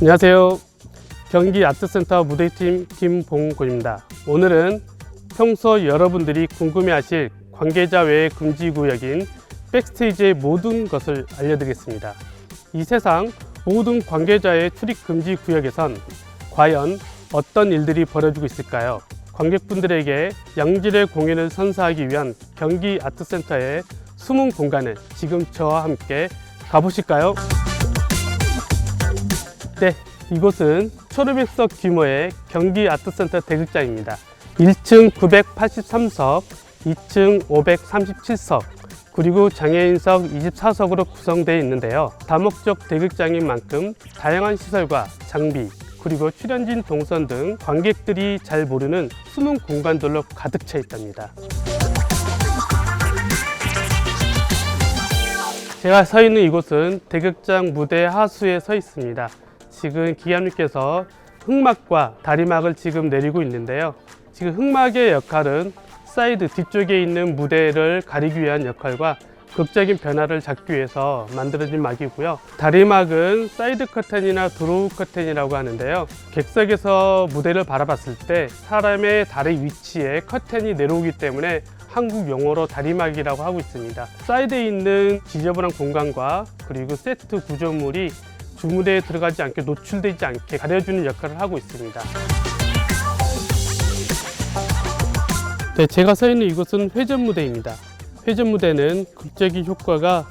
안녕하세요. 경기 아트센터 무대팀 김봉곤입니다. 오늘은 평소 여러분들이 궁금해하실 관계자 외의 금지 구역인 백스테이지의 모든 것을 알려드리겠습니다. 이 세상 모든 관계자의 출입 금지 구역에선 과연 어떤 일들이 벌어지고 있을까요? 관객분들에게 양질의 공연을 선사하기 위한 경기 아트센터의 숨은 공간을 지금 저와 함께 가보실까요? 네, 이곳은 1500석 규모의 경기 아트센터 대극장입니다. 1층 983석, 2층 537석, 그리고 장애인석 24석으로 구성되어 있는데요. 다목적 대극장인 만큼 다양한 시설과 장비, 그리고 출연진 동선 등 관객들이 잘 모르는 숨은 공간들로 가득 차 있답니다. 제가 서 있는 이곳은 대극장 무대 하수에 서 있습니다. 지금 기감님께서 흑막과 다리막을 지금 내리고 있는데요. 지금 흑막의 역할은 사이드 뒤쪽에 있는 무대를 가리기 위한 역할과 극적인 변화를 잡기 위해서 만들어진 막이고요. 다리막은 사이드 커튼이나 드로우 커튼이라고 하는데요. 객석에서 무대를 바라봤을 때 사람의 다리 위치에 커튼이 내려오기 때문에 한국 용어로 다리막이라고 하고 있습니다. 사이드에 있는 지저분한 공간과 그리고 세트 구조물이 주무대에 들어가지 않게 노출되지 않게 가려주는 역할을 하고 있습니다. 네, 제가 서 있는 이곳은 회전 무대입니다. 회전 무대는 극적인 효과가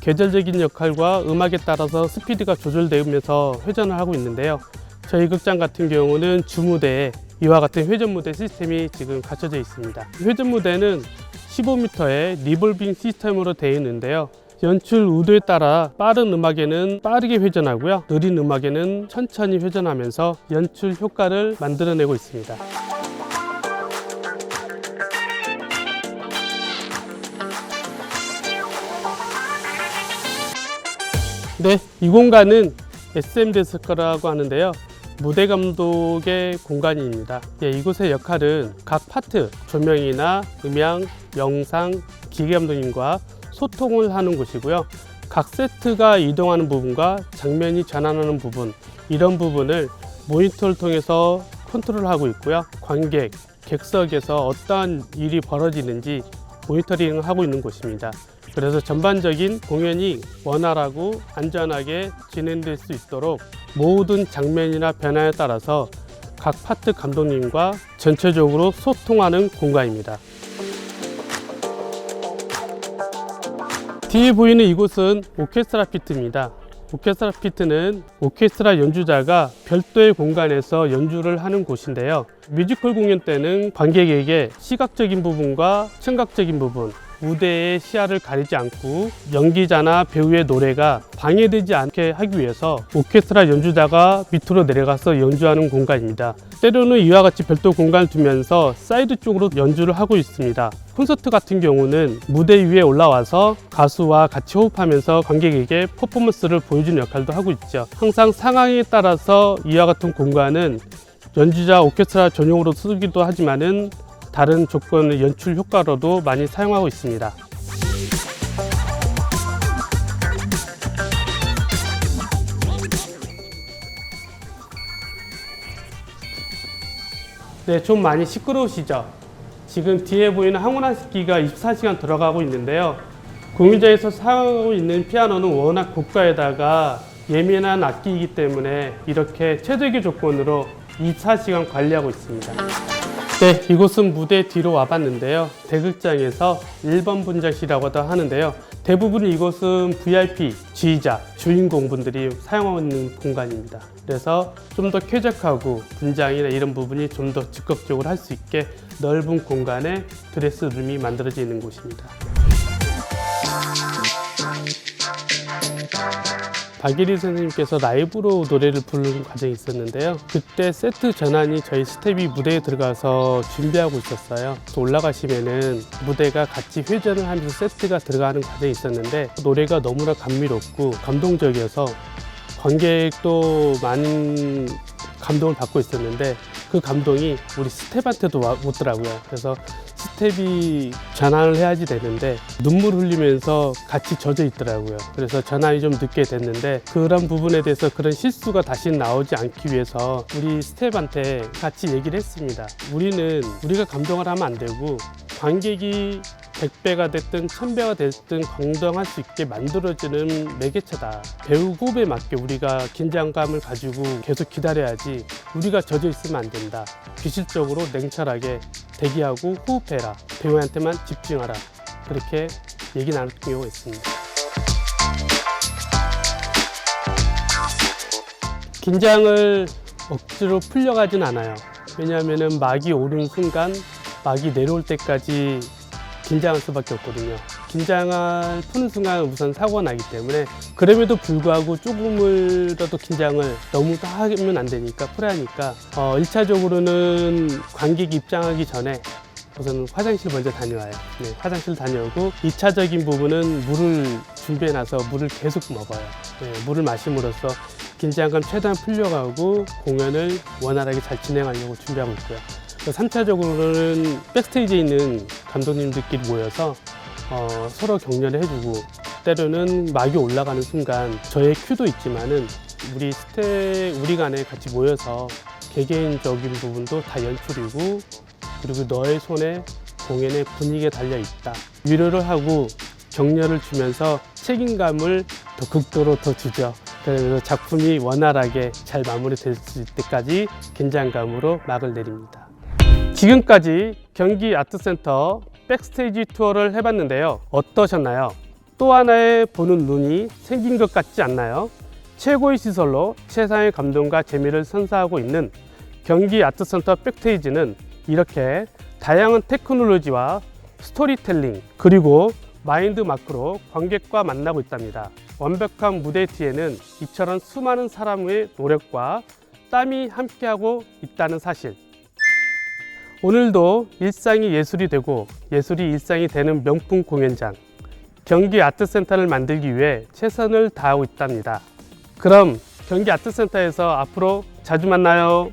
계절적인 역할과 음악에 따라서 스피드가 조절되면서 회전을 하고 있는데요. 저희 극장 같은 경우는 주무대에 이와 같은 회전 무대 시스템이 지금 갖춰져 있습니다. 회전 무대는 15m의 리볼빙 시스템으로 되어 있는데요. 연출 우도에 따라 빠른 음악에는 빠르게 회전하고요. 느린 음악에는 천천히 회전하면서 연출 효과를 만들어내고 있습니다. 네, 이 공간은 SM 데스크라고 하는데요. 무대 감독의 공간입니다. 예, 이곳의 역할은 각 파트, 조명이나 음향, 영상, 기계 감독님과 소통을 하는 곳이고요. 각 세트가 이동하는 부분과 장면이 전환하는 부분, 이런 부분을 모니터를 통해서 컨트롤하고 있고요. 관객, 객석에서 어떠한 일이 벌어지는지 모니터링을 하고 있는 곳입니다. 그래서 전반적인 공연이 원활하고 안전하게 진행될 수 있도록 모든 장면이나 변화에 따라서 각 파트 감독님과 전체적으로 소통하는 공간입니다. 뒤에 보이는 이곳은 오케스트라 피트입니다. 오케스트라 피트는 오케스트라 연주자가 별도의 공간에서 연주를 하는 곳인데요. 뮤지컬 공연 때는 관객에게 시각적인 부분과 청각적인 부분, 무대의 시야를 가리지 않고 연기자나 배우의 노래가 방해되지 않게 하기 위해서 오케스트라 연주자가 밑으로 내려가서 연주하는 공간입니다. 때로는 이와 같이 별도 공간을 두면서 사이드 쪽으로 연주를 하고 있습니다. 콘서트 같은 경우는 무대 위에 올라와서 가수와 같이 호흡하면서 관객에게 퍼포먼스를 보여주는 역할도 하고 있죠. 항상 상황에 따라서 이와 같은 공간은 연주자 오케스트라 전용으로 쓰기도 하지만은 다른 조건의 연출 효과로도 많이 사용하고 있습니다. 네, 좀 많이 시끄러우시죠? 지금 뒤에 보이는 항온화 습기가 24시간 들어가고 있는데요. 공연장에서 사용하고 있는 피아노는 워낙 고가에다가 예민한 악기이기 때문에 이렇게 최적의 조건으로 24시간 관리하고 있습니다. 네, 이곳은 무대 뒤로 와봤는데요. 대극장에서 1번 분장실이라고도 하는데요. 대부분 이곳은 VIP, 지휘자, 주인공분들이 사용하고 있는 공간입니다. 그래서 좀 더 쾌적하고 분장이나 이런 부분이 좀더 적극적으로 할 수 있게 넓은 공간에 드레스룸이 만들어져 있는 곳입니다. 박예리 선생님께서 라이브로 노래를 부르는 과정이 있었는데요. 그때 세트 전환이 저희 스텝이 무대에 들어가서 준비하고 있었어요. 또 올라가시면은 무대가 같이 회전을 하면서 세트가 들어가는 과정이 있었는데 노래가 너무나 감미롭고 감동적이어서 관객도 많은 감동을 받고 있었는데 그 감동이 우리 스텝한테도 와- 오더라고요. 그래서 스텝이 전환을 해야지 되는데 눈물 흘리면서 같이 젖어 있더라고요. 그래서 전환이 좀 늦게 됐는데 그런 부분에 대해서 그런 실수가 다시 나오지 않기 위해서 우리 스텝한테 같이 얘기를 했습니다. 우리는 우리가 감동을 하면 안 되고 관객이 100배가 됐든 1000배가 됐든 감동할 수 있게 만들어지는 매개체다. 배우 호흡에 맞게 우리가 긴장감을 가지고 계속 기다려야지 우리가 젖어 있으면 안 된다. 기술적으로 냉철하게 대기하고 호흡해라. 배우한테만 집중하라. 그렇게 얘기 나눴던 경우가 있습니다. 긴장을 억지로 풀려가진 않아요. 왜냐하면 막이 오른 순간 막이 내려올 때까지 긴장할 수밖에 없거든요. 긴장을 푸는 순간 우선 사고가 나기 때문에 그럼에도 불구하고 조금이라도 긴장을 너무 다 하면 안 되니까 풀어야 하니까 어, 1차적으로는 관객이 입장하기 전에 우선 화장실 먼저 다녀와요. 네, 화장실 다녀오고 2차적인 부분은 물을 준비해 놔서 물을 계속 먹어요. 네, 물을 마심으로써 긴장감 최대한 풀려가고 공연을 원활하게 잘 진행하려고 준비하고 있고요. 3차적으로는 백스테이지에 있는 감독님들끼리 모여서 어, 서로 격려를 해주고 때로는 막이 올라가는 순간 저의 큐도 있지만은 우리 스태 우리 간에 같이 모여서 개개인적인 부분도 다 연출이고 그리고 너의 손에 공연의 분위기가 달려 있다 위로를 하고 격려를 주면서 책임감을 더 극도로 더 주죠. 그래서 작품이 원활하게 잘 마무리될 수 있을 때까지 긴장감으로 막을 내립니다. 지금까지 경기 아트센터 백스테이지 투어를 해봤는데요. 어떠셨나요? 또 하나의 보는 눈이 생긴 것 같지 않나요? 최고의 시설로 최상의 감동과 재미를 선사하고 있는 경기 아트센터 백스테이지는 이렇게 다양한 테크놀로지와 스토리텔링 그리고 마인드 마크로 관객과 만나고 있답니다. 완벽한 무대 뒤에는 이처럼 수많은 사람의 노력과 땀이 함께하고 있다는 사실. 오늘도 일상이 예술이 되고 예술이 일상이 되는 명품 공연장 경기 아트센터를 만들기 위해 최선을 다하고 있답니다. 그럼 경기 아트센터에서 앞으로 자주 만나요.